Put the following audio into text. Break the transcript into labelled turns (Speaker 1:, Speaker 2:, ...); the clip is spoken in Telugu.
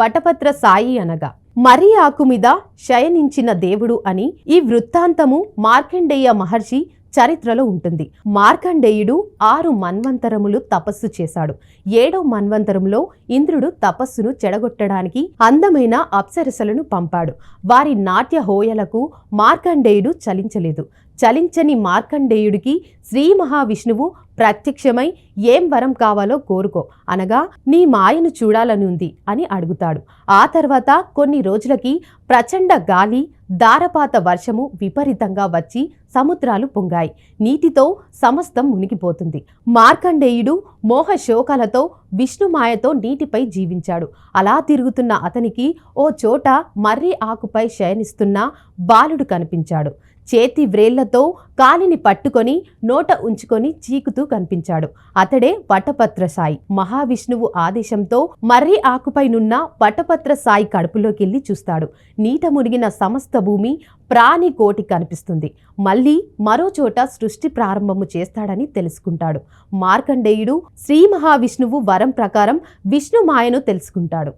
Speaker 1: వటపత్ర సాయి అనగా. మరి ఆకు మీద శయనించిన దేవుడు అని ఈ వృత్తాంతము మార్కండేయ మహర్షి చరిత్రలో ఉంటుంది. మార్కండేయుడు ఆరు మన్వంతరములు తపస్సు చేశాడు. ఏడో మన్వంతరంలో ఇంద్రుడు తపస్సును చెడగొట్టడానికి అందమైన అప్సరసలను పంపాడు. వారి నాట్య హోయలకు మార్కండేయుడు చలించలేదు. చలించని మార్కండేయుడికి శ్రీ మహావిష్ణువు ప్రత్యక్షమై ఏం వరం కావాలో కోరుకో. అనగా నీ మాయను చూడాలని ఉంది అని అడుగుతాడు. ఆ తర్వాత కొన్ని రోజులకి ప్రచండ గాలి దారపాత వర్షము విపరీతంగా వచ్చి సముద్రాలు పొంగాయి. నీటితో సమస్తం మునిగిపోతుంది. మార్కండేయుడు మోహ శోకాలతో విష్ణుమాయతో నీటిపై జీవించాడు. అలా తిరుగుతున్న అతనికి ఓ చోట మర్రి ఆకుపై శయనిస్తున్న బాలుడు కనిపించాడు. చేతి వ్రేళ్ళతో కాలిని పట్టుకొని నోట ఉంచుకొని చీకుతూ కనిపించాడు. అతడే వటపత్ర సాయి. మహావిష్ణువు ఆదేశంతో మర్రి ఆకుపైనున్న వటపత్ర సాయి కడుపులోకెళ్ళి చూస్తాడు. నీట మునిగిన సమస్త భూమి ప్రాణి కోటి కనిపిస్తుంది. మళ్ళీ మరో చోట సృష్టి ప్రారంభము చేస్తాడని తెలుసుకుంటాడు. మార్కండేయుడు శ్రీ మహావిష్ణువు వరం ప్రకారం విష్ణుమాయను తెలుసుకుంటాడు.